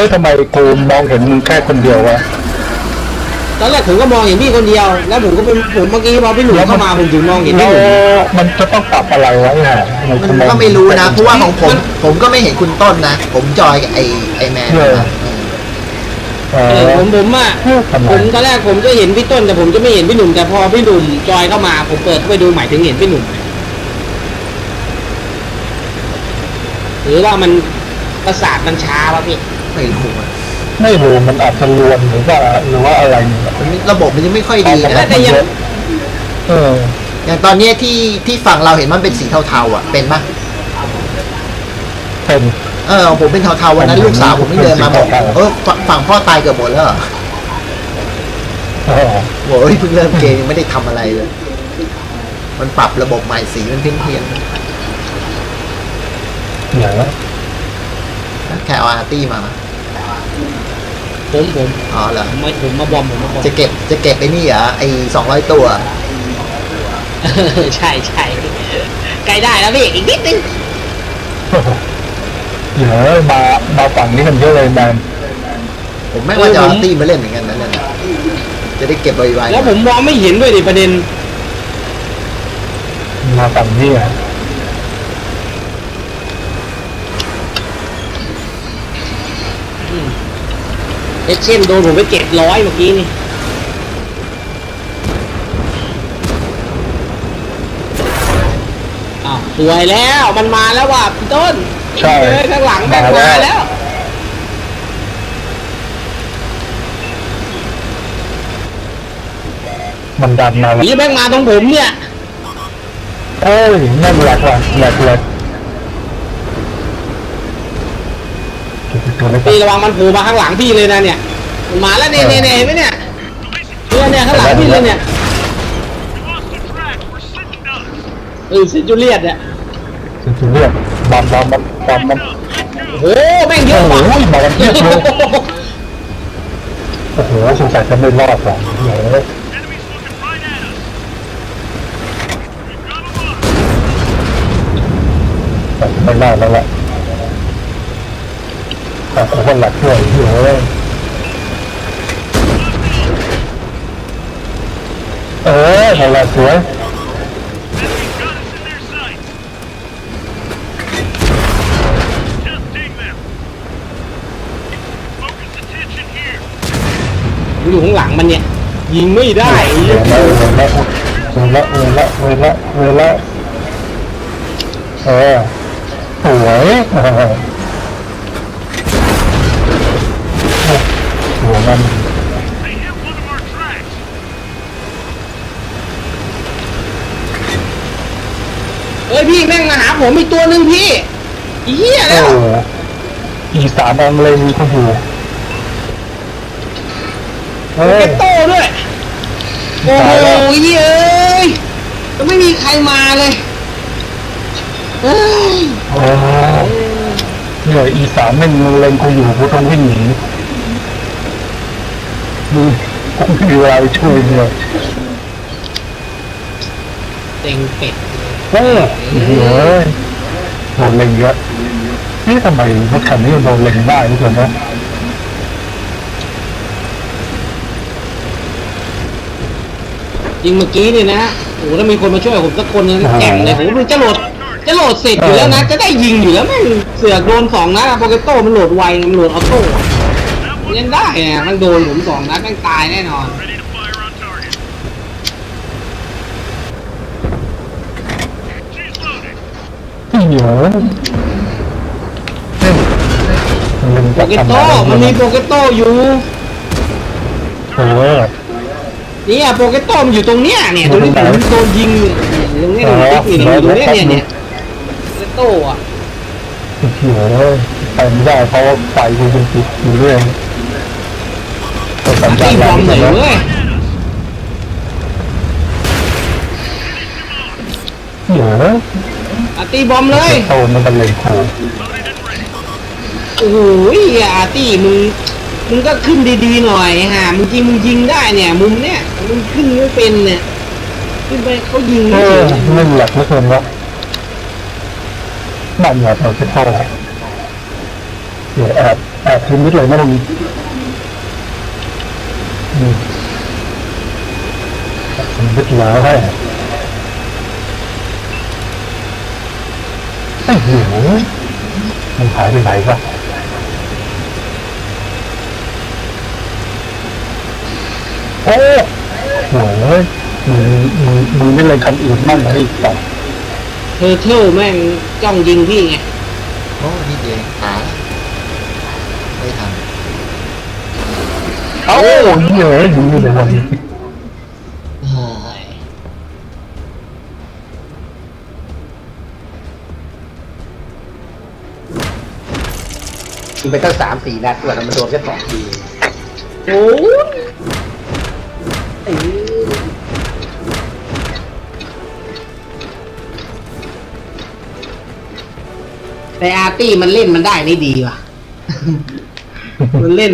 ฮ้ยทำไมกูมองเห็นมึงแค่คนเดียววะตอนแรกผมก็มองเห็นพี่คนเดียว แล้วผมก็เป็นผมเมื่อกี้พอพี่หนุ่มเข้ามาผมถึงมองเห็นแล้พี่วหนุ่มมันจะต้องปรับอะไรไว้ฮะมันก็ไม่รู้นะเพราะว่าของผม ผมก็ไม่เห็นคุณต้นนะ ผมจอยกับไอไอแมนนะเอเอออผมผมอะทำไมผมตอนแรกผมจะเห็นพี่ต้นแต่ผมจะไม่เห็นพี่หนุ่มแต่พอพี่หนุ่มจอยเข้ามาผมเปิดเข้าไปดูหมายถึงเห็นพี่หนุ่มหรือว่ามันประสาทมันช้าวะพี่ ไม่รู้อะไม่รู้มันอาจจะรวนหรือว่าหรือว่าอะไรเนี่ยมันระบบมันยังไม่ค่อยดีแต่นะ แต่ยัง เออ อย่างตอนเนี้ยที่ที่ฝั่งเราเห็นมันเป็นสีเทาๆอะ เป็นปะเป็น เออผมเป็นเทาๆวันนั้นลูกสาวผมไม่เดินมาบอกเป็นสีเทาๆเออฝั่งฝั่งพ่อตายเกือบหมดแล้วเหรอเออโว้ยเพิ่งเริ่มเกมยังไม่ได้ทำอะไรเลย มันปรับระบบใหม่สีมันเพี้ยนเพี้ยนเดี๋ย วๆแค่เอาอาร์ตี้มา ผมผมอ๋อเหรอ ผมไม่ผมมาบอมผมมาบอมจะเก็บจะเก็บไอ้นี่เหรอไอ้สองร้อยตัว เออใช่ใช่ใกล้ได้แล้วพี่อีกนิดนึงเดี๋ยวมามาฝั่งนี้กันเยอะเลยแมนผมไม่งว่าจะเอาอาร์ตี้มาเล่นเหมือนกันนะนั่นน่ะจะได้เก็บไวๆแล้วผมมองไม่เห็นด้วยดิประเด็นมาฝั่งนี้อะ เอชเช่นโดนผมไปเจ็ดร้อยเมื่อกี้นี่อ้าวสวยแล้วมันมาแล้วว่ะพี่ต้นใช่เอ้ยข้างหลังแม่งมาแล้ว มันดันมาแล้วผีแม่งมาตรงผมเนี่ย เอ้ยแม่งแหลกว่ะแหลกแหลกตัวเล็ก พี่ระวังมันโผล่มาข้างหลังพี่เลยนะเนี่ยมันมาแล้วเนี่ยเนี่ยเนี่ยเห็นไหมเนี่ยเนี่ยเนี่ยข้างหลังพี่เลยเนี่ย We lost the track. We're sitting ducks. เออเซนจูเลียตเนี่ยสุดๆเรียกบอมบอมบอมบอมบอมโอ้โหแม่งเยโอ้อะโหว่ะมากันเพียบเลยโอ้โหสงสัยจะไม่รอดว่ะเดี๋ยว Enemies looking right at us. We've got 'em up. ไม่รอดแล้วแหละ แต่ผมก็หลักด้วยเฮ้ยเออนั่นแหละสวย Enemies got us in their sights. Testing them. Focus attention here. มันอยู่ข้างหลังมันเนี่ย ยิงไม่ได้เวละเวละเวละเวละเวละเวละเออสวย ผมอีกตัวหนึ่งพี่อีเหี้ยโอ้แล้วอีสามอังเลยมีคนอยู่เฮ้เก็ยบโต้ด้วย โอ้โหเหี้ยเอ้ยจะไม่มีใครมาเลยเฮ้ยโอ้เนี่ยอีสามแม่งเล็งกูอยู่กูต้องวิ่งหนีดูกูไม่มีเวลาไปช่วยเนี่ยเต็งเป็ด เฮ้ยเฮ้ยโดนเล็งเยอะนี่ทำไมรถคันนี้มันโดนเล็งได้ทุกคนนะยิงเมื่อกี้นี่นะโอ้โหถ้ามีคนมาช่วยผมสักคนนึงแจ่งเลยผมมันจะโหลดจะโหลดเสร็จอยู่แล้วนะ จะได้ยิงอยู่แล้วแม่งเสือกโดนสองนัดอะโปเกโต้มันโหลดไวมันโหลดออโต้อะ That ยัง one ได้เนี่ยมันโดนผมสองนัดแม่งตายแน่นอน เดี๋ยวเล็งโปจากเกทำโต้มันมีโปเกโต้อยู่ เออ เนี่ยโปเกโต้มันอยู่ตรงเนี้ยเนี่ยตรงนี้ผมโดนยิงตรงนี้ตรงนี้ติ๊กนี่อยู่ตรงนี้เนี่ยเนี่ยโปเกโต้อะเดี๋ยไปไม่ได้เพราะว่าไฟกูยังติดอยู่เรื่อยตัวสัญญาตีณบอมเลยแล้วเว้ยเดี๋ยว อะตีบอมเลย โตมันเป็นเลยครู Loaded and ready. โอ้โหอาร์ตี้มึง มึงก็ขึ้นดีๆหน่อยฮะมึงยิงมึงยิงได้เนี่ย มุมเนี้ย มึงขึ้นไม่เป็นเนี่ย ขึ้นไปเขายิงเอไม่อถึงไม่หลักไม่เกินวะนั่นแหละเราจะเข้าเดี๋ยวแอบแอบทิ้งนิดเลยนะตรงนี้อืมแอบทิ้งนิดแล้วให้ ไอ้หิวมันหายไปไหนวะโอ้โหมึงมึงมึงไม่เลยคันอื่นบ้างนะไอ้สัตว์เทอร์เทิลแม่งจ้องยิงพี่ไงโอ้นี่เดียวหาไม่ทัน เอ้าเยอะอยู่ในวันนี้ ยิงไปตั้งสามสี่นัดด้วยมันโดนแค่สองทีโอ้ยไอ้นี่แต่อาร์ตี้มันเล่นมันได้ไม่ดีว่ะ มันเล่น